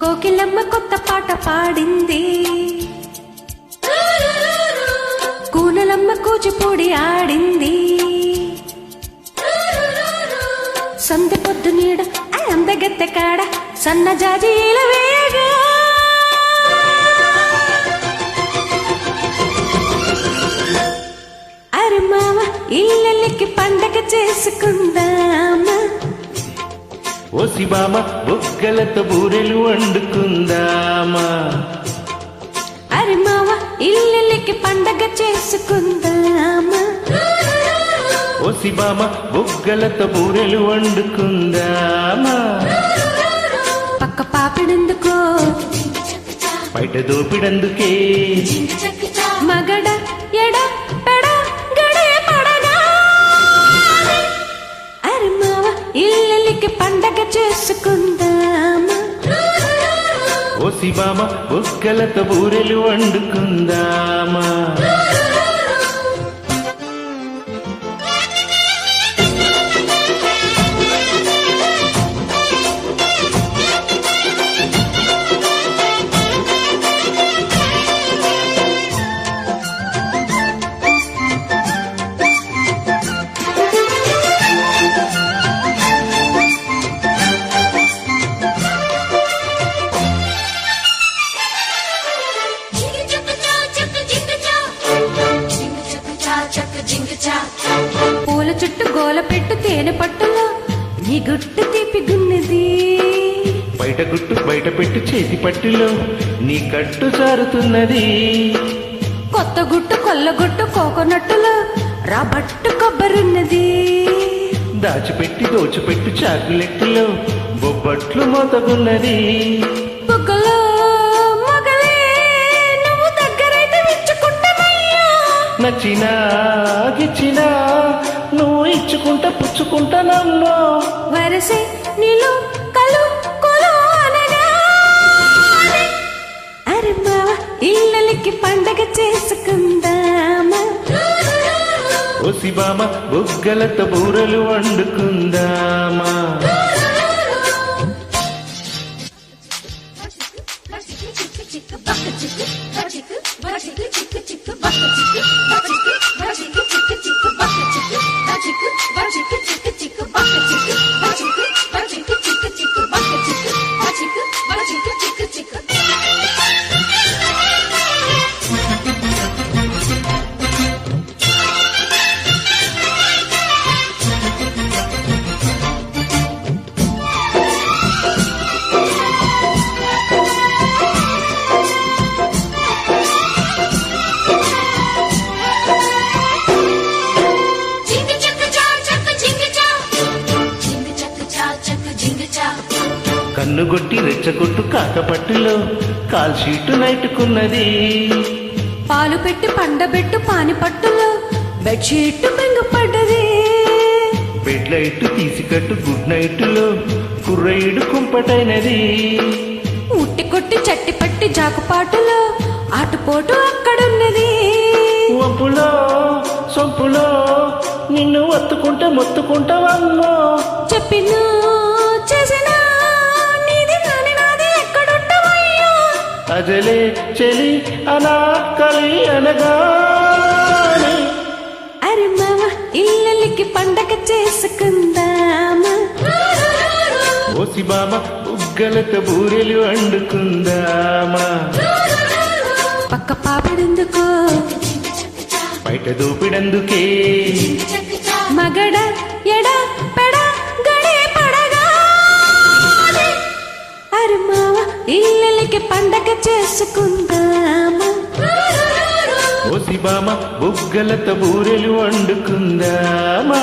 కోకిలమ్మ కొత్త పాట పాడింది. కూనలమ్మ కూచిపూడి ఆడింది. సందె పొద్దు నీడ అందగత్తె కాడ సన్న జాజీల వేగా. అరే మామ ఇల్లెల్లికి పండగ చేసుకుందామా? ఓసి బామ బొగ్గలతో బూరెలు వండుకుందామా? అరే మావ ఇల్లెల్లికి పండగ చేసుకుందామా? ఓసి బామ బొగ్గలతో బూరెలు వండుకుందామా? పక్క పాపిడెందుకో? బయట దోపిడందుకే? మగడ ఎడ? ఇంటికి పండగ చేసుకుందామా? ఓసి బామ బొగ్గలతో బూరెలు వండుకుందామా? చుట్టూ గోల పెట్టు తేనె పట్టులో నీ గుట్టు తీపిగున్నది బయట గుట్టు బయట పెట్టు చేతి పట్టులో నీ కట్టు జారుతున్నది. కొత్త గుట్టు కొల్ల గుట్టు కోకోనట్టులో రాబట్టు కొబ్బరున్నది. దాచిపెట్టి దోచిపెట్టు చాకులెట్టులో బొబ్బట్లు మోతగున్నది. నచ్చినా గిచ్చినా నువ్వు ఇచ్చుకుంటా పుచ్చుకుంటానమ్మో వరసే నీలో కలు కొలు అనగా అరే మావ ఇళ్ళకి పండగ చేసుకుందామా ఓసి బామ బుగ్గలతో బూరలు వండుకుందామా కన్నుగొట్టి రెచ్చగొట్టు కాకపట్టులో కాల్ షీటు నైటుకున్నది. పాలు పెట్టి పండబెట్టు పాని పట్టులో బెడ్షీట్ బెంగపడ్డది బెడ్ లైట్ తీసికట్టు గుడ్ నైట్లో కుర్రయిడు కుంపటైనది. ఉట్టి కొట్టి చట్టి పట్టి జాకుపాటులో ఆటుపోటు అక్కడున్నది. వంపులో సొంపులో నిన్ను ఒత్తుకుంటే మొత్తుకుంటావమ్మో. చెప్పిన చేసిన అజలే చెలి అనా కలి అనగా అరే మామ ఇల్లలికి పండగ చేసుకుందామా? ఓసి బామ ఉగ్గలతో బూరెలు వండుకుందామా పక్క పాపడెందుకో? బయట దూపిడందుకే. మగడ ఎడ? ఇల్లలికి పండగ చేసుకుందామా. ఓసి బామ బుగ్గలతో బూరెలు వండుకుందామా?